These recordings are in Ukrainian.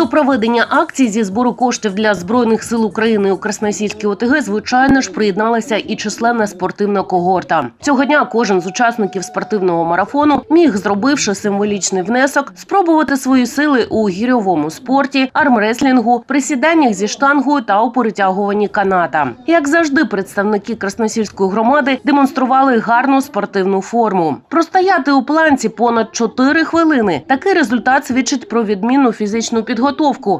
До проведення акцій зі збору коштів для збройних сил України у Красносільській ОТГ, звичайно ж, приєдналася і численна спортивна когорта. Цього дня кожен з учасників спортивного марафону міг, зробивши символічний внесок, спробувати свої сили у гірьовому спорті, армреслінгу, присіданнях зі штангою та у перетягуванні каната. Як завжди, представники Красносільської громади демонстрували гарну спортивну форму. Простояти у планці понад 4 хвилини. Такий результат свідчить про відмінну фізичну підготовку.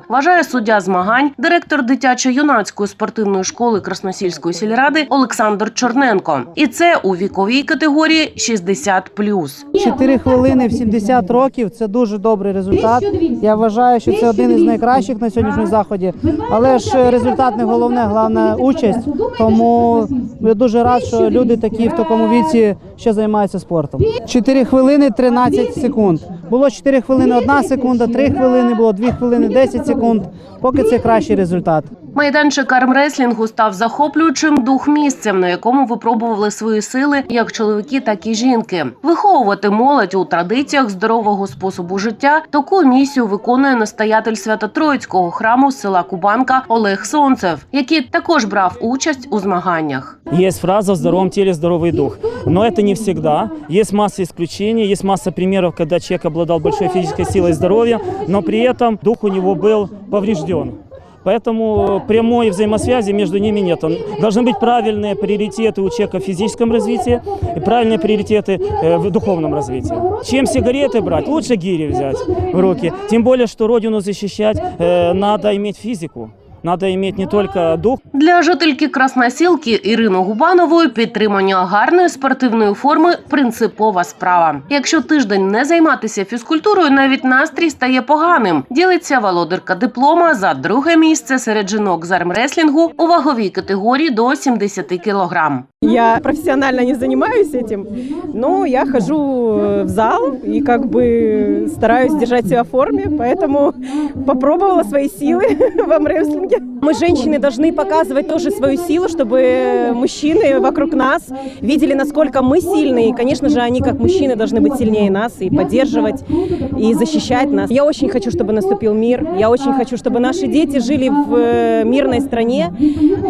Вважає суддя змагань, директор дитячо-юнацької спортивної школи Красносільської сільради Олександр Чорненко. І це у віковій категорії 60+. 4 хвилини в 70 років це дуже добрий результат. Я вважаю, що це один із найкращих на сьогоднішньому заході. Але ж результат не головне, головна участь. Тому я дуже рад, що люди такі в такому віці ще займаються спортом. 4 хвилини 13 секунд. Було 4 хвилини 1 секунда, 3 хвилини, було 2 хвилини 10 секунд. Поки це кращий результат. Майданчик армреслінгу став захоплюючим дух місцем, на якому випробували свої сили як чоловіки, так і жінки. Виховувати молодь у традиціях здорового способу життя. Таку місію виконує настоятель Свято-Троїцького храму з села Кубанка Олег Сонцев, який також брав участь у змаганнях. Есть фраза «в здоровом теле здоровый дух». Но это не всегда. Есть масса исключений, есть масса примеров, когда человек обладал большой физической силой и здоровьем, но при этом дух у него был поврежден. Поэтому прямой взаимосвязи между ними нет. Он- Должны быть правильные приоритеты у человека в физическом развитии и правильные приоритеты э, в духовном развитии. Чем сигареты брать? Лучше гири взять в руки. Тем более, что родину защищать э, надо иметь физику. Надо иметь не только дух, Для жительки Красносілки Ірини Губанової підтримання гарної спортивної форми принципова справа. Якщо тиждень не займатися фізкультурою, навіть настрій стає поганим. Ділиться володарка диплома за друге місце серед жінок з армреслінгу у ваговій категорії до 70 кілограм. Я профессионально не занимаюсь этим, но я хожу э, в зал и как бы стараюсь держать себя в форме, поэтому попробовала свои силы в армрестлинге. Мы, женщины, должны показывать тоже свою силу, чтобы мужчины вокруг нас видели, насколько мы сильные. И, конечно же, они, как мужчины, должны быть сильнее нас и поддерживать, и защищать нас. Я очень хочу, чтобы наступил мир. Я очень хочу, чтобы наши дети жили в э, мирной стране.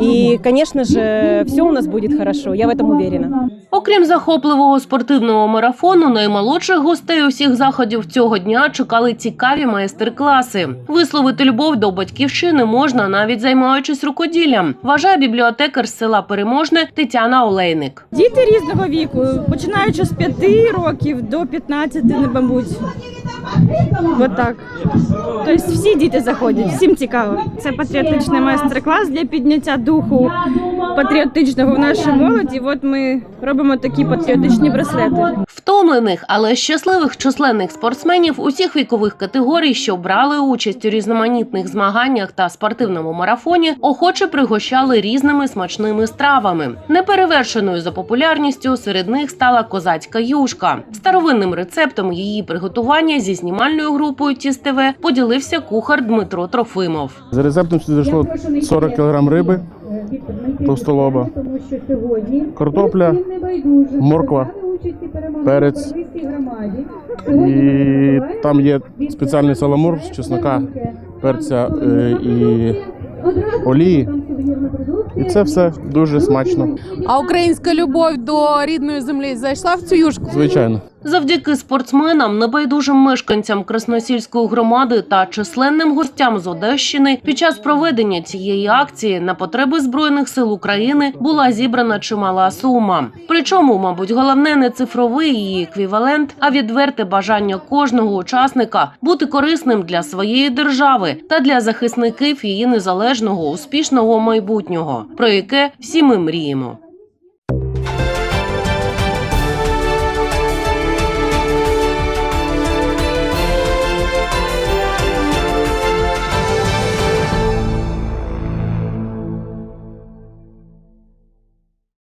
И, конечно же, все у нас будет хорошо. Я в этом уверена. Окрім захопливого спортивного марафону, наймолодших гостей усіх заходів цього дня чекали цікаві майстер-класи. Висловити любов до батьківщини можна навіть займаючись рукоділлям. Вважає бібліотекар з села Переможне Тетяна Олейник. Діти різного віку, починаючи з 5 років до 15, мабуть. От так. Тобто всі діти заходять, всім цікаво. Це патріотичний майстер-клас для підняття духу патріотичного в нашій молоді. От ми робимо такі патріотичні браслети. Втомлених, але щасливих численних спортсменів усіх вікових категорій, що брали участь у різноманітних змаганнях та спортивному марафоні, охоче пригощали різними смачними стравами. Неперевершеною за популярністю серед них стала козацька юшка. Старовинним рецептом її приготування зі знімальною групою Тіс ТВ поділився кухар Дмитро Трофимов. За рецептом сюди зайшло 40 кг риби, товстолоба, картопля, морква, перець. І там є спеціальний саламур з чеснока, перця е, і олії. І це все дуже смачно, А українська любов до рідної землі зайшла в цю юшку? звичайно. Завдяки спортсменам, небайдужим мешканцям Красносільської громади та численним гостям з Одещини під час проведення цієї акції на потреби збройних сил України була зібрана чимала сума. Причому, мабуть, головне не цифровий її еквівалент, а відверте бажання кожного учасника бути корисним для своєї держави та для захисників її незалежного успішного майбутнього, про яке всі ми мріємо.